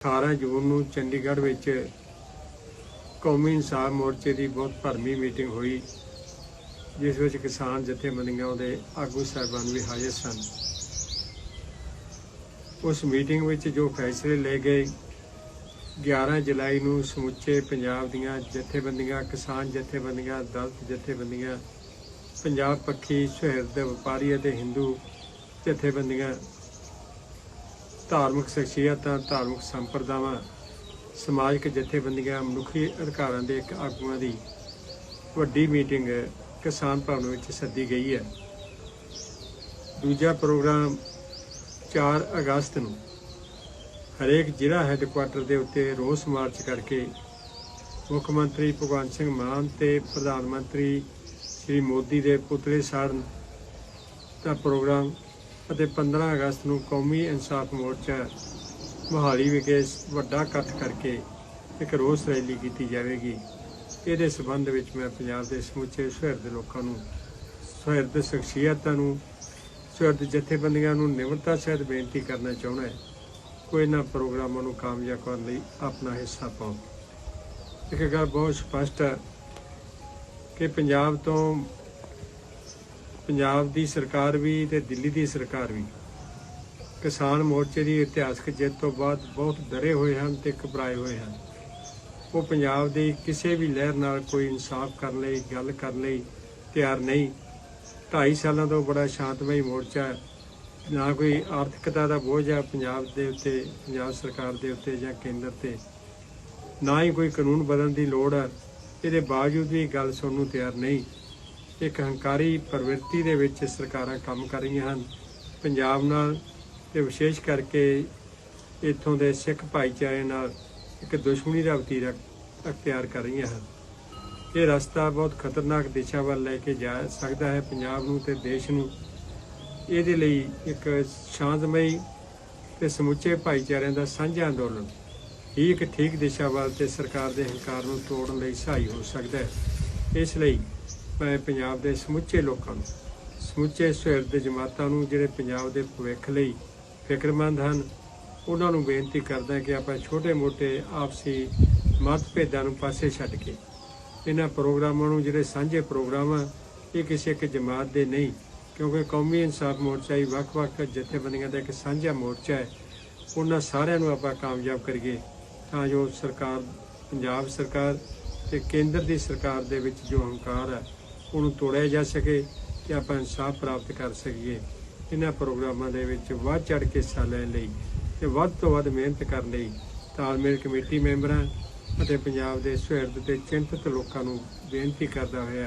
18 ਜੂਨ ਨੂੰ ਚੰਡੀਗੜ੍ਹ ਵਿੱਚ ਕੌਮੀ ਇਨਸਾਫ ਮੋਰਚੇ ਦੀ ਬਹੁਤ ਭਰਮੀ ਮੀਟਿੰਗ ਹੋਈ, ਜਿਸ ਵਿੱਚ ਕਿਸਾਨ ਜਥੇਬੰਦੀਆਂ ਦੇ ਆਗੂ ਸਾਹਿਬਾਨ ਵੀ ਹਾਜ਼ਰ ਸਨ। ਉਸ ਮੀਟਿੰਗ ਵਿੱਚ ਜੋ ਫੈਸਲੇ ਲਏ ਗਏ 11 ਜੁਲਾਈ ਨੂੰ ਸਮੁੱਚੇ ਪੰਜਾਬ ਦੀਆਂ ਜਥੇਬੰਦੀਆਂ, ਕਿਸਾਨ ਜਥੇਬੰਦੀਆਂ, ਦਲਤ ਜਥੇਬੰਦੀਆਂ, ਪੰਜਾਬ ਪੱਖੀ, ਸੁਹਿਰਦ, ਵਪਾਰੀ ਅਤੇ ਹਿੰਦੂ ਜਥੇਬੰਦੀਆਂ ਧਾਰਮਿਕ ਸ਼ਖਸੀਅਤਾਂ, ਧਾਰਮਿਕ ਸੰਪਰਦਾਵਾਂ, ਸਮਾਜਿਕ ਜਥੇਬੰਦੀਆਂ, ਮਨੁੱਖੀ ਅਧਿਕਾਰਾਂ ਦੇ ਇੱਕ ਆਗੂਆਂ ਦੀ ਵੱਡੀ ਮੀਟਿੰਗ ਕਿਸਾਨ ਭਵਨ ਵਿੱਚ ਸੱਦੀ ਗਈ ਹੈ। ਦੂਜਾ ਪ੍ਰੋਗਰਾਮ 4 ਅਗਸਤ ਨੂੰ ਹਰੇਕ ਜ਼ਿਲ੍ਹਾ ਹੈੱਡਕੁਆਟਰ ਦੇ ਉੱਤੇ ਰੋਸ ਮਾਰਚ ਕਰਕੇ ਮੁੱਖ ਮੰਤਰੀ ਭਗਵੰਤ ਸਿੰਘ ਮਾਨ ਤੇ ਪ੍ਰਧਾਨ ਮੰਤਰੀ ਸ੍ਰੀ ਮੋਦੀ ਦੇ ਪੁਤਲੇ ਸਾੜਨ ਦਾ ਪ੍ਰੋਗਰਾਮ ਅਤੇ 15 ਅਗਸਤ ਨੂੰ ਕੌਮੀ ਇਨਸਾਫ ਮੋਰਚਾ ਮੋਹਾਲੀ ਵਿਖੇ ਵੱਡਾ ਇਕੱਠ ਕਰਕੇ ਇੱਕ ਰੋਸ ਰੈਲੀ ਕੀਤੀ ਜਾਵੇਗੀ। ਇਹਦੇ ਸਬੰਧ ਵਿੱਚ ਮੈਂ ਪੰਜਾਬ ਦੇ ਸਮੁੱਚੇ ਸੁਹਿਰਦ ਲੋਕਾਂ ਨੂੰ ਸੁਹਿਰਦ ਸ਼ਖਸੀਅਤਾਂ ਨੂੰ ਸੁਹਿਰਦ ਜਥੇਬੰਦੀਆਂ ਨੂੰ ਨਿਮਰਤਾ ਸਹਿਤ ਬੇਨਤੀ ਕਰਨਾ ਚਾਹੁੰਦਾ ਹੈ। ਕੋਈ ਇਹਨਾਂ ਪ੍ਰੋਗਰਾਮਾਂ ਨੂੰ ਕਾਮਯਾਬ ਕਰਨ ਲਈ ਆਪਣਾ ਹਿੱਸਾ ਪਾਓ। ਇੱਕ ਗੱਲ ਬਹੁਤ ਸਪਸ਼ਟ ਹੈ ਕਿ ਪੰਜਾਬ ਤੋਂ ਪੰਜਾਬ ਦੀ ਸਰਕਾਰ ਵੀ ਤੇ ਦਿੱਲੀ ਦੀ ਸਰਕਾਰ ਵੀ ਕਿਸਾਨ ਮੋਰਚੇ ਦੀ ਇਤਿਹਾਸਕ ਜਿੱਤ ਤੋਂ ਬਾਅਦ ਬਹੁਤ ਡਰੇ ਹੋਏ ਹਨ ਤੇ ਘਬਰਾਏ ਹੋਏ ਹਨ। ਉਹ ਪੰਜਾਬ ਦੀ ਕਿਸੇ ਵੀ ਲਹਿਰ ਨਾਲ ਕੋਈ ਇਨਸਾਫ ਕਰਨ ਲਈ, ਗੱਲ ਕਰਨ ਲਈ ਤਿਆਰ ਨਹੀਂ। 2.5 ਸਾਲਾਂ ਤੋਂ ਬੜਾ ਸ਼ਾਂਤਮਈ ਮੋਰਚਾ ਹੈ। ਨਾ ਕੋਈ ਆਰਥਿਕਤਾ ਦਾ ਬੋਝ ਹੈ ਪੰਜਾਬ ਦੇ ਉੱਤੇ, ਪੰਜਾਬ ਸਰਕਾਰ ਦੇ ਉੱਤੇ ਜਾਂ ਕੇਂਦਰ ਤੇ। ਨਾ ਹੀ ਕੋਈ ਕਾਨੂੰਨ ਬਦਲਣ ਦੀ ਲੋੜ ਹੈ। ਇਹਦੇ ਬਾਵਜੂਦ ਵੀ ਗੱਲ ਸੁਣਨ ਨੂੰ ਤਿਆਰ ਨਹੀਂ। ਇੱਕ ਹੰਕਾਰੀ ਪ੍ਰਵਿਰਤੀ ਦੇ ਵਿੱਚ ਸਰਕਾਰਾਂ ਕੰਮ ਕਰ ਰਹੀਆਂ ਹਨ। ਪੰਜਾਬ ਨਾਲ ਤੇ ਵਿਸ਼ੇਸ਼ ਕਰਕੇ ਇੱਥੋਂ ਦੇ ਸਿੱਖ ਭਾਈਚਾਰੇ ਨਾਲ ਇੱਕ ਦੁਸ਼ਮਣੀ ਦਾ ਵਤੀਰਾ ਅਖਤਿਆਰ ਕਰ ਰਹੀਆਂ ਹਨ। ਇਹ ਰਸਤਾ ਬਹੁਤ ਖਤਰਨਾਕ ਦਿਸ਼ਾ ਵੱਲ ਲੈ ਕੇ ਜਾ ਸਕਦਾ ਹੈ ਪੰਜਾਬ ਨੂੰ ਤੇ ਦੇਸ਼ ਨੂੰ। ਇਹਦੇ ਲਈ ਇੱਕ ਸ਼ਾਂਤਮਈ ਤੇ ਸਮੁੱਚੇ ਭਾਈਚਾਰਿਆਂ ਦਾ ਸਾਂਝਾ ਅੰਦੋਲਨ ਹੀ ਇੱਕ ਠੀਕ ਦਿਸ਼ਾ ਵੱਲ ਤੇ ਸਰਕਾਰ ਦੇ ਹੰਕਾਰ ਨੂੰ ਤੋੜਨ ਲਈ ਸਹਾਈ ਹੋ ਸਕਦਾ ਹੈ। ਇਸ ਲਈ ਮੈਂ ਪੰਜਾਬ ਦੇ ਸਮੁੱਚੇ ਲੋਕਾਂ ਨੂੰ, ਸਮੁੱਚੇ ਸੁਹਿਰਦ ਜਮਾਤਾਂ ਨੂੰ ਜਿਹੜੇ ਪੰਜਾਬ ਦੇ ਭਵਿੱਖ ਲਈ ਫਿਕਰਮੰਦ ਹਨ, ਉਹਨਾਂ ਨੂੰ ਬੇਨਤੀ ਕਰਦਾ ਕਿ ਆਪਾਂ ਛੋਟੇ-ਮੋਟੇ ਆਪਸੀ ਮਤਭੇਦਾਂ ਨੂੰ ਪਾਸੇ ਛੱਡ ਕੇ, ਇਹਨਾਂ ਪ੍ਰੋਗਰਾਮਾਂ ਨੂੰ ਜਿਹੜੇ ਸਾਂਝੇ ਪ੍ਰੋਗਰਾਮ ਆ, ਇਹ ਕਿਸੇ ਇੱਕ ਜਮਾਤ ਦੇ ਨਹੀਂ, ਕਿਉਂਕਿ ਕੌਮੀ ਇਨਸਾਫ ਮੋਰਚਾ ਹੀ ਵੱਖ-ਵੱਖ ਜਥੇਬੰਦੀਆਂ ਦਾ ਇੱਕ ਸਾਂਝਾ ਮੋਰਚਾ ਹੈ, ਉਹਨਾਂ ਸਾਰਿਆਂ ਨੂੰ ਆਪਾਂ ਕਾਮਯਾਬ ਕਰੀਏ, ਤਾਂ ਜੋ ਸਰਕਾਰ, ਪੰਜਾਬ ਸਰਕਾਰ ਤੇ ਕੇਂਦਰ ਦੀ ਸਰਕਾਰ ਦੇ ਵਿੱਚ ਜੋ ਹੰਕਾਰ ਹੈ ਉਹਨੂੰ ਤੋੜਿਆ ਜਾ ਸਕੇ ਤੇ ਆਪਾਂ ਇਨਸਾਫ ਪ੍ਰਾਪਤ ਕਰ ਸਕੀਏ। ਇਹਨਾਂ ਪ੍ਰੋਗਰਾਮਾਂ ਦੇ ਵਿੱਚ ਵੱਧ ਚੜ ਕੇ ਹਿੱਸਾ ਲੈਣ ਲਈ ਤੇ ਵੱਧ ਤੋਂ ਵੱਧ ਮਿਹਨਤ ਕਰਨ ਲਈ ਤਾਲਮੇਲ ਕਮੇਟੀ ਮੈਂਬਰਾਂ ਅਤੇ ਪੰਜਾਬ ਦੇ ਸੁਹਿਰਦ ਤੇ ਚਿੰਤਤ ਲੋਕਾਂ ਨੂੰ ਬੇਨਤੀ ਕਰਦਾ ਹੋਇਆ